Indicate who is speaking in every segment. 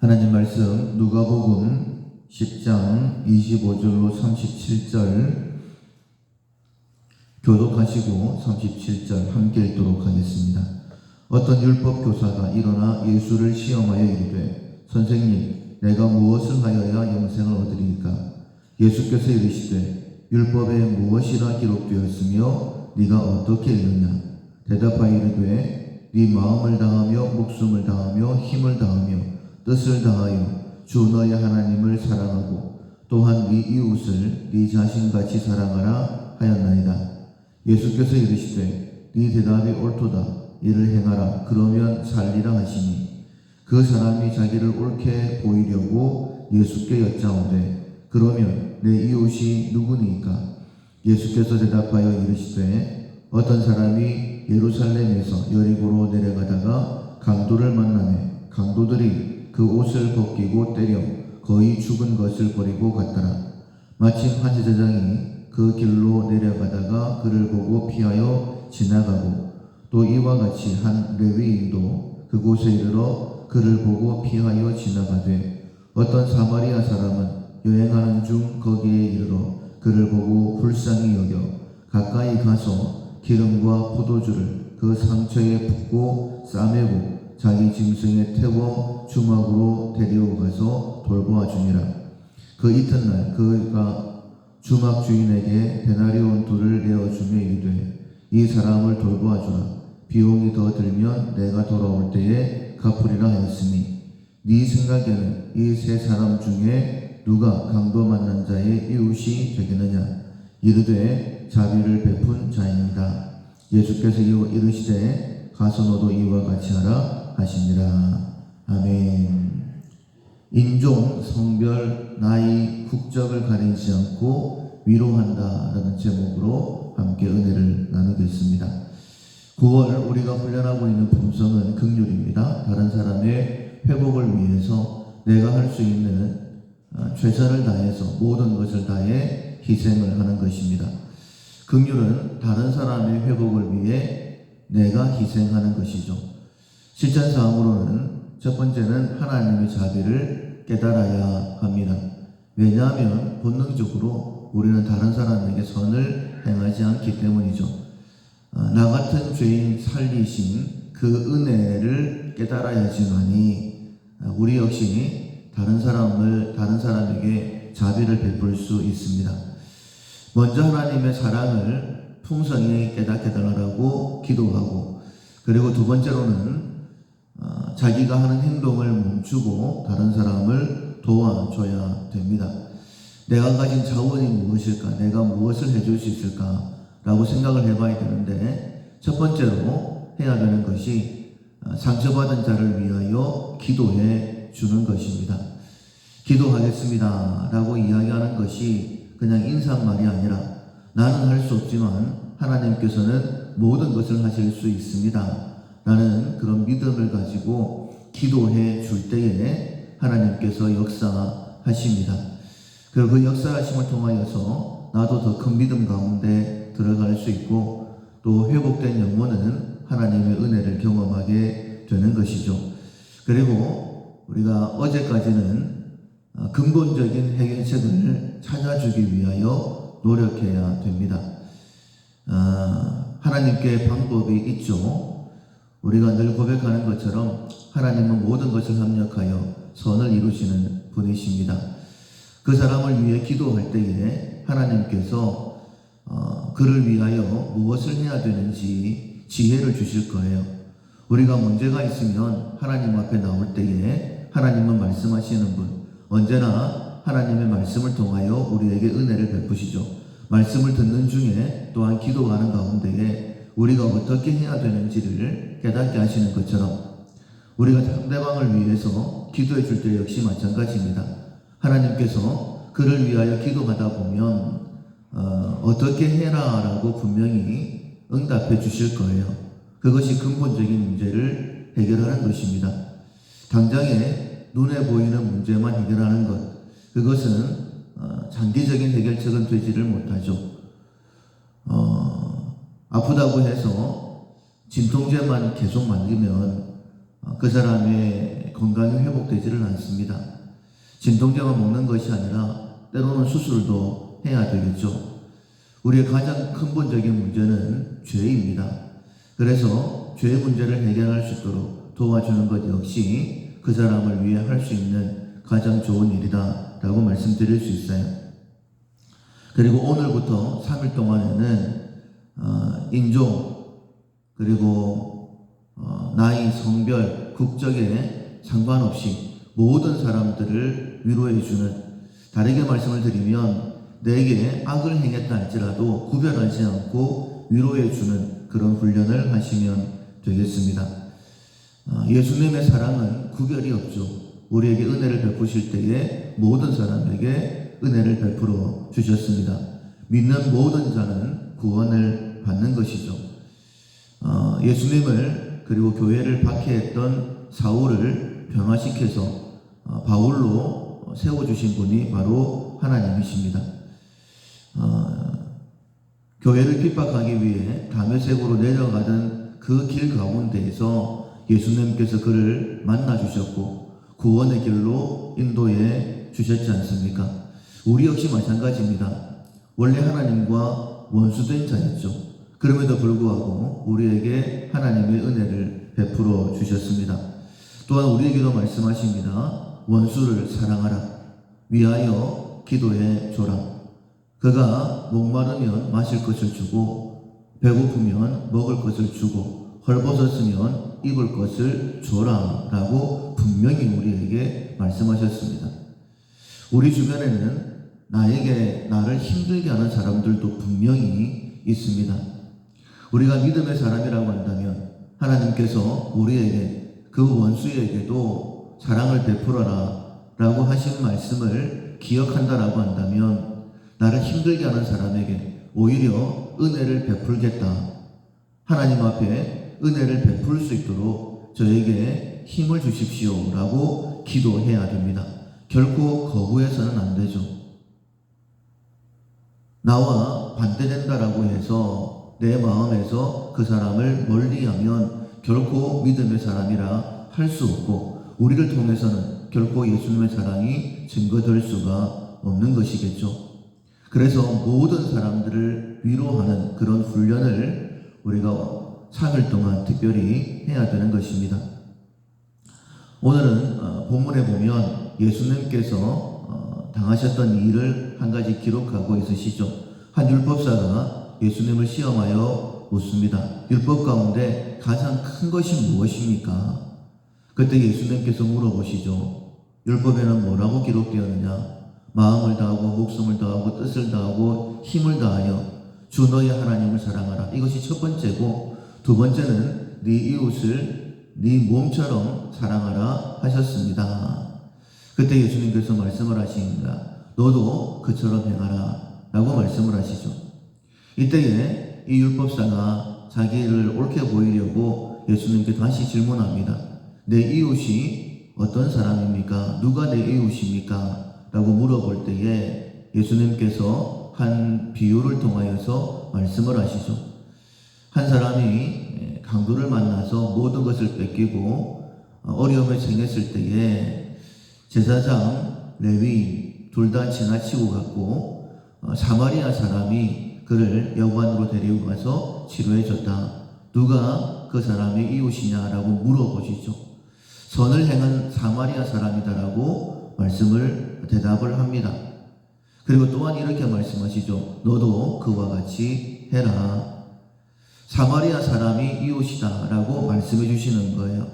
Speaker 1: 하나님 말씀 누가복음 10장 25절로 37절. 교독하시고 37절 함께 읽도록 하겠습니다. 어떤 율법 교사가 일어나 예수를 시험하여 이르되 선생님 내가 무엇을 하여야 영생을 얻으리까? 예수께서 이르시되 율법에 무엇이라 기록되었으며 네가 어떻게 읽느냐? 대답하여 이르되 네 마음을 다하며 목숨을 다하며 힘을 다하며 뜻을 다하여 주 너의 하나님을 사랑하고 또한 네 이웃을 네 자신같이 사랑하라 하였나이다. 예수께서 이르시되 네 대답이 옳도다. 이를 행하라. 그러면 살리라 하시니 그 사람이 자기를 옳게 보이려고 예수께 여짜오되 그러면 내 이웃이 누구니까? 예수께서 대답하여 이르시되 어떤 사람이 예루살렘에서 여리고로 내려가다가 강도를 만나매 강도들이 그 옷을 벗기고 때려 거의 죽은 것을 버리고 갔더라. 마침 한 제사장이 그 길로 내려가다가 그를 보고 피하여 지나가고 또 이와 같이 한 레위인도 그곳에 이르러 그를 보고 피하여 지나가되 어떤 사마리아 사람은 여행하는 중 거기에 이르러 그를 보고 불쌍히 여겨 가까이 가서 기름과 포도주를 그 상처에 붓고 싸매고 자기 짐승에 태워 주막으로 데려가서 돌보아 주니라. 그 이튿날 그가 주막 주인에게 데나리온 둘을 내어 주며 이르되 이 사람을 돌보아 주라. 비용이 더 들면 내가 돌아올 때에 갚으리라 하였으니 네 생각에는 이 세 사람 중에 누가 강도 만난 자의 이웃이 되겠느냐? 이르되 자비를 베푼 자입니다. 예수께서 이르시되 가서 너도 이와 같이 하라 하시니라 아멘 인종, 성별, 나이, 국적을 가리지 않고 위로한다 라는 제목으로 함께 은혜를 나누겠습니다. 9월 우리가 훈련하고 있는 품성은 극률입니다. 다른 사람의 회복을 위해서 내가 할 수 있는 어, 최선을 다해서 모든 것을 다해 희생을 하는 것입니다. 극률은 다른 사람의 회복을 위해 내가 희생하는 것이죠. 실천 사항으로는 첫 번째는 하나님의 자비를 깨달아야 합니다. 왜냐하면 본능적으로 우리는 다른 사람에게 선을 행하지 않기 때문이죠. 아, 나 같은 죄인 살리신 그 은혜를 깨달아야지만이 아, 우리 역시 다른 사람을 다른 사람에게 자비를 베풀 수 있습니다. 먼저 하나님의 사랑을 풍성히 깨닫게 달라고 기도하고 그리고 두 번째로는 어, 자기가 하는 행동을 멈추고 다른 사람을 도와줘야 됩니다. 내가 가진 자원이 무엇일까? 내가 무엇을 해줄 수 있을까? 라고 생각을 해봐야 되는데 첫 번째로 해야 되는 것이 어, 상처받은 자를 위하여 기도해 주는 것입니다. 기도하겠습니다. 라고 이야기하는 것이 그냥 인사말이 아니라 나는 할 수 없지만 하나님께서는 모든 것을 하실 수 있습니다. 라는 그런 믿음을 가지고 기도해 줄 때에 하나님께서 역사하십니다. 그리고 그 역사하심을 통하여서 나도 더 큰 믿음 가운데 들어갈 수 있고 또 회복된 영혼은 하나님의 은혜를 경험하게 되는 것이죠. 그리고 우리가 어제까지는 어, 근본적인 해결책을 찾아주기 위하여 노력해야 됩니다. 아, 하나님께 방법이 있죠. 우리가 늘 고백하는 것처럼 하나님은 모든 것을 합력하여 선을 이루시는 분이십니다. 그 사람을 위해 기도할 때에 하나님께서 어, 그를 위하여 무엇을 해야 되는지 지혜를 주실 거예요. 우리가 문제가 있으면 하나님 앞에 나올 때에 하나님은 말씀하시는 분, 언제나 하나님의 말씀을 통하여 우리에게 은혜를 베푸시죠. 말씀을 듣는 중에 또한 기도하는 가운데에 우리가 어떻게 해야 되는지를 깨닫게 하시는 것처럼 우리가 상대방을 위해서 기도해 줄 때 역시 마찬가지입니다. 하나님께서 그를 위하여 기도하다 보면 어, 떻게 해라라고 분명히 응답해 주실 거예요. 그것이 근본적인 문제를 해결하는 것입니다. 당장에 눈에 보이는 문제만 해결하는 것, 그것은 어, 장기적인 해결책은 되지를 못하죠. 어, 아프다고 해서 진통제만 계속 만들면 어, 그 사람의 건강이 회복되지를 않습니다. 진통제만 먹는 것이 아니라 때로는 수술도 해야 되겠죠. 우리의 가장 근본적인 문제는 죄입니다. 그래서 죄 문제를 해결할 수 있도록 도와주는 것 역시 그 사람을 위해 할 수 있는 가장 좋은 일이다 라고 말씀드릴 수 있어요. 그리고 오늘부터 3일 동안에는 어, 인종 그리고 어, 나이, 성별, 국적에 상관없이 모든 사람들을 위로해 주는 다르게 말씀을 드리면 내게 악을 행했다 할지라도 구별하지 않고 위로해 주는 그런 훈련을 하시면 되겠습니다. 어, 예수님의 사랑은 구별이 없죠. 우리에게 은혜를 베푸실 때에 모든 사람에게 은혜를 베풀어 주셨습니다. 믿는 모든 자는 구원을 받는 것이죠. 어, 예수님을 그리고 교회를 박해했던 사울을 변화시켜서 어, 바울로 세워주신 분이 바로 하나님이십니다. 어, 교회를 핍박하기 위해 다메섹으로 내려가던 그 길 가운데에서 예수님께서 그를 만나 주셨고 구원의 길로 인도해 주셨지 않습니까? 우리 역시 마찬가지입니다. 원래 하나님과 원수된 자였죠. 그럼에도 불구하고 우리에게 하나님의 은혜를 베풀어 주셨습니다. 또한 우리에게도 말씀하십니다. 원수를 사랑하라. 위하여 기도해 줘라. 그가 목마르면 마실 것을 주고 배고프면 먹을 것을 주고 헐벗었으면 입을 것을 줘라 라고 분명히 우리에게 말씀하셨습니다. 우리 주변에는 나에게 나를 힘들게 하는 사람들도 분명히 있습니다. 우리가 믿음의 사람이라고 한다면 하나님께서 우리에게 그 원수에게도 사랑을 베풀어라 라고 하신 말씀을 기억한다라고 한다면 나를 힘들게 하는 사람에게 오히려 은혜를 베풀겠다. 하나님 앞에 은혜를 베풀 수 있도록 저에게 힘을 주십시오. 라고 기도해야 됩니다. 결코 거부해서는 안 되죠. 나와 반대된다라고 해서 내 마음에서 그 사람을 멀리하면 결코 믿음의 사람이라 할 수 없고 우리를 통해서는 결코 예수님의 사랑이 증거될 수가 없는 것이겠죠. 그래서 모든 사람들을 위로하는 그런 훈련을 우리가 3일 동안 특별히 해야 되는 것입니다. 오늘은 어, 본문에 보면 예수님께서 어, 당하셨던 일을 한 가지 기록하고 있으시죠. 한 율법사가 예수님을 시험하여 묻습니다. 율법 가운데 가장 큰 것이 무엇입니까? 그때 예수님께서 물어보시죠. 율법에는 뭐라고 기록되었느냐? 마음을 다하고 목숨을 다하고 뜻을 다하고 힘을 다하여 주 너의 하나님을 사랑하라. 이것이 첫 번째고 두 번째는 네 이웃을 네 몸처럼 사랑하라 하셨습니다. 그때 예수님께서 말씀을 하십니다. 너도 그처럼 행하라 라고 말씀을 하시죠. 이때에 이 율법사가 자기를 옳게 보이려고 예수님께 다시 질문합니다. 내 이웃이 어떤 사람입니까? 누가 내 이웃입니까? 라고 물어볼 때에 예수님께서 한 비유를 통하여서 말씀을 하시죠. 한 사람이 강도를 만나서 모든 것을 뺏기고 어려움에 처했을 때에 제사장, 레위 둘 다 지나치고 갔고 어, 사마리아 사람이 그를 여관으로 데리고 가서 치료해 줬다. 누가 그 사람의 이웃이냐라고 물어보시죠. 선을 행한 사마리아 사람이다라고 말씀을 대답을 합니다. 그리고 또한 이렇게 말씀하시죠. 너도 그와 같이 해라. 사마리아 사람이 이웃이다라고 말씀해 주시는 거예요.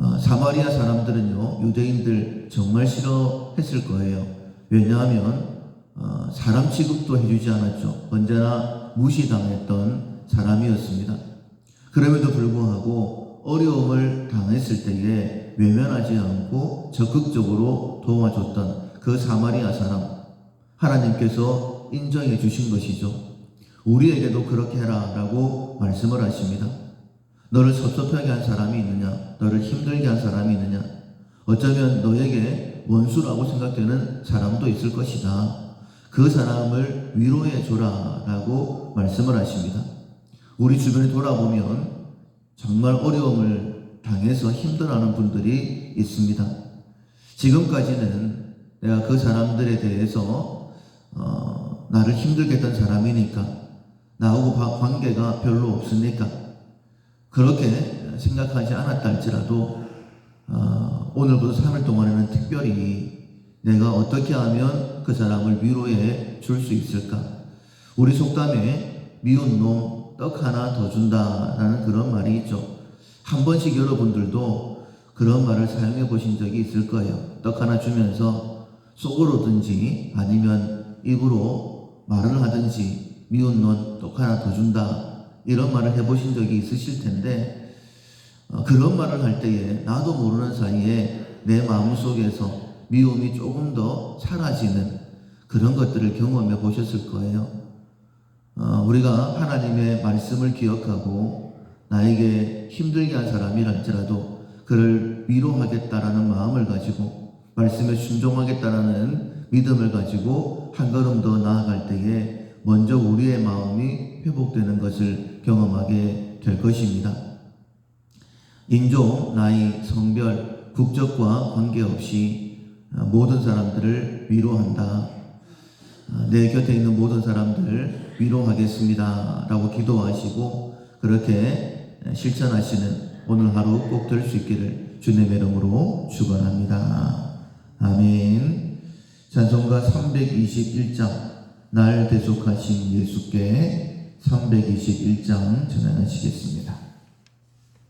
Speaker 1: 어, 사마리아 사람들은요, 유대인들 정말 싫어했을 거예요. 왜냐하면 어, 사람 취급도 해주지 않았죠. 언제나 무시당했던 사람이었습니다. 그럼에도 불구하고 어려움을 당했을 때에 외면하지 않고 적극적으로 도와줬던 그 사마리아 사람, 하나님께서 인정해 주신 것이죠. 우리에게도 그렇게 해라 라고 말씀을 하십니다. 너를 섭섭하게 한 사람이 있느냐? 너를 힘들게 한 사람이 있느냐? 어쩌면 너에게 원수라고 생각되는 사람도 있을 것이다. 그 사람을 위로해 줘라 라고 말씀을 하십니다. 우리 주변에 돌아보면 정말 어려움을 당해서 힘들어하는 분들이 있습니다. 지금까지는 내가 그 사람들에 대해서 어, 나를 힘들게 했던 사람이니까 나하고 바- 관계가 별로 없으니까 그렇게 생각하지 않았다 할지라도 어, 오늘부터 3일 동안에는 특별히 내가 어떻게 하면 그 사람을 위로해 줄 수 있을까? 우리 속담에 미운 놈 떡 하나 더 준다라는 그런 말이 있죠. 한 번씩 여러분들도 그런 말을 사용해 보신 적이 있을 거예요. 떡 하나 주면서 속으로든지 아니면 입으로 말을 하든지 미운 놈 떡 하나 더 준다 이런 말을 해보신 적이 있으실 텐데 어, 그런 말을 할 때에 나도 모르는 사이에 내 마음 속에서 미움이 조금 더 사라지는 그런 것들을 경험해 보셨을 거예요. 어, 우리가 하나님의 말씀을 기억하고 나에게 힘들게 한 사람이랄지라도 그를 위로하겠다라는 마음을 가지고 말씀에 순종하겠다라는 믿음을 가지고 한 걸음 더 나아갈 때에 먼저 우리의 마음이 회복되는 것을 경험하게 될 것입니다. 인종, 나이, 성별, 국적과 관계없이 모든 사람들을 위로한다. 내 곁에 있는 모든 사람들을 위로하겠습니다. 라고 기도하시고 그렇게 실천하시는 오늘 하루 꼭 될 수 있기를 주님의 이름으로 축원합니다. 아멘. 찬송가 321장 날 대속하신 예수께 321장 전하시겠습니다.